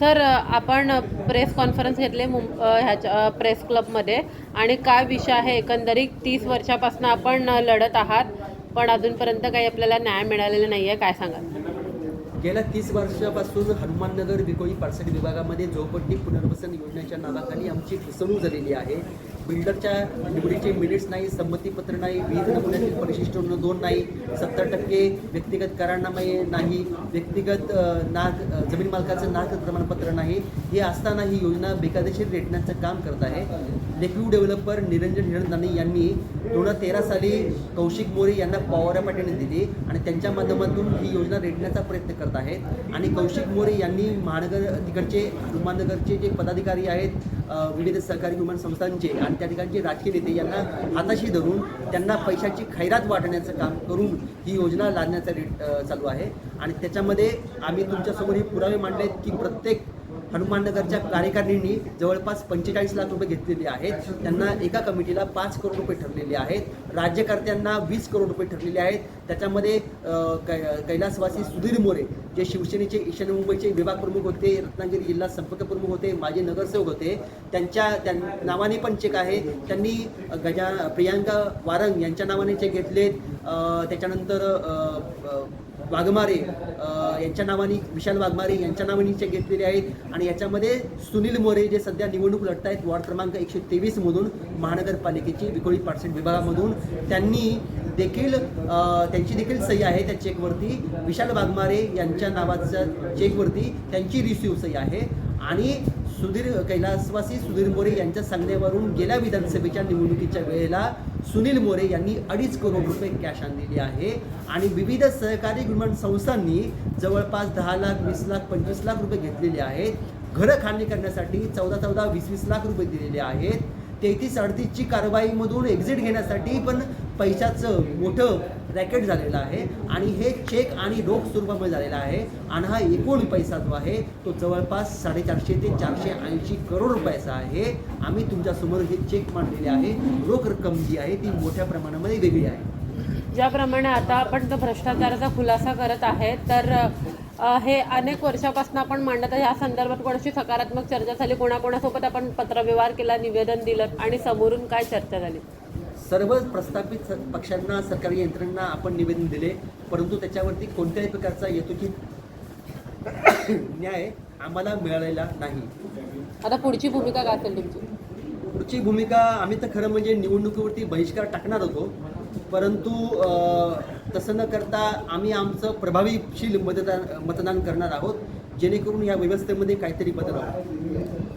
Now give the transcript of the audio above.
Sir आपण press conference घेतले मुं ह्याच्या प्रेस क्लबमध्ये आणि काय विषय आहे? एकंदरीत तीस वर्षापासून आपण लढत आहात पण अजूनपर्यंत काही आपल्याला न्याय मिळालेला नाही आहे काय सांगाल? गेल्या तीस वर्षापासून हनुमाननगर विकोळी पार्सल विभागामध्ये झोपडपट्टी पुनर्वसन योजनेच्या नावाखाली आमची फसवणूक झालेली आहे. बिल्डरच्या निवडीचे मिनिट्स नाही संमतीपत्र नाही विविध नमुन्यातील परिशिष्ट दोन नाही सत्तर टक्के व्यक्तिगत करारनामे नाही व्यक्तिगत नाग जमीन मालकाचं नाग प्रमाणपत्र नाही हे असताना ही योजना बेकायदेशीर रेटण्याचं काम करत आहे. लेखिव डेव्हलपर निरंजन हिरणदानी यांनी दोन हजार तेरा साली कौशिक मोरे यांना पवारा पाटील दिली आणि त्यांच्या माध्यमातून ही योजना रेटण्याचा प्रयत्न करत आहेत. आणि कौशिक मोरे यांनी महानगर तिकडचे हनुमाननगरचे जे पदाधिकारी आहेत विविध सहकारी विमान संस्थांचे आणि त्या ठिकाणचे राजकीय नेते यांना हाताशी धरून त्यांना पैशाची खैरात वाटण्याचं काम करून ही योजना लादण्याचा रेट चालू आहे. आणि त्याच्यामध्ये आम्ही तुमच्यासमोर हे पुरावे मांडलेत की प्रत्येक हनुमाननगरच्या कार्यकारिणींनी जवळपास पंचेचाळीस लाख रुपये घेतलेले आहेत. त्यांना एका कमिटीला पाच करोड रुपये ठरलेले आहेत. राज्यकर्त्यांना वीस करोड रुपये ठरलेले आहेत. त्याच्यामध्ये कै कैलासवासी सुधीर मोरे जे शिवसेनेचे ईशान्य मुंबईचे विभाग प्रमुख होते रत्नागिरी जिल्हा संपर्क प्रमुख होते माजी नगरसेवक होते त्यांच्या त्या नावाने पण चेक आहे. त्यांनी गजा प्रियांका वारंग यांच्या नावाने चेक घेतलेत. त्याच्यानंतर वाघमारे यांच्या नावाने विशाल वाघमारे यांच्या नावाने चेक घेतलेले आहेत. आणि याच्यामध्ये सुनील मोरे जे सध्या निवडणूक लढत आहेत वॉर्ड क्रमांक एकशे तेवीसमधून महानगरपालिकेची विकोळी पार्सेंट विभागामधून त्यांनी देखील त्यांची देखील सही आहे त्या चेकवरती. विशाल वाघमारे यांच्या नावाच्या चेकवरती त्यांची रिसिव्ह सही आहे. आणि सुधीर कैलासवासी सुधीर मोरे यांच्या सांगण्यावरून गेल्या विधानसभेच्या निवडणुकीच्या वेळेला सुनील मोरे यांनी अडीच करोड रुपये कॅश आणलेली आहे. आणि विविध सहकारी विमान संस्थांनी जवळपास दहा लाख वीस लाख पंचवीस लाख रुपये घेतलेले आहेत. घरं खाणी करण्यासाठी चौदा चौदा वीस वीस लाख रुपये दिलेले आहेत. तेहतीस अडतीसची कारवाईमधून एक्झिट घेण्यासाठी पण पैशाचं मोठं रॅकेट झालेलं आहे. आणि हे चेक आणि रोख स्वरूपामध्ये झालेला आहे. आणि हा एकूण पैसा जो आहे तो जवळपास साडेचारशे ते चारशे ऐंशी करोड रुपयाचा आहे. आम्ही तुमच्यासमोर हे चेक मांडलेले आहे. रोख रक्कम जी आहे ती मोठ्या प्रमाणामध्ये वेगळी आहे. ज्याप्रमाणे आता आपण तो भ्रष्टाचाराचा खुलासा करत आहे तर हे अनेक वर्षापासून आपण मांडत आहे. या संदर्भात कोणाशी सकारात्मक चर्चा झाली कोणाकोणासोबत आपण पत्रव्यवहार केला निवेदन दिलं आणि समोरून काय चर्चा झाली? सर्व प्रस्थापित पक्षांना सरकारी यंत्रणांना आपण निवेदन दिले परंतु त्याच्यावरती कोणत्याही प्रकारचा यथोचित न्याय आम्हाला मिळालेला नाही. आता पुढची भूमिका काय असेल तुमची? पुढची भूमिका आम्ही तर खरं म्हणजे निवडणुकीवरती बहिष्कार टाकणार होतो. परंतु तसं न करता आम्ही आमचं प्रभावीशील मतदान मतदान करणार आहोत. जेणेकरून या व्यवस्थेमध्ये काहीतरी बदल व्हावा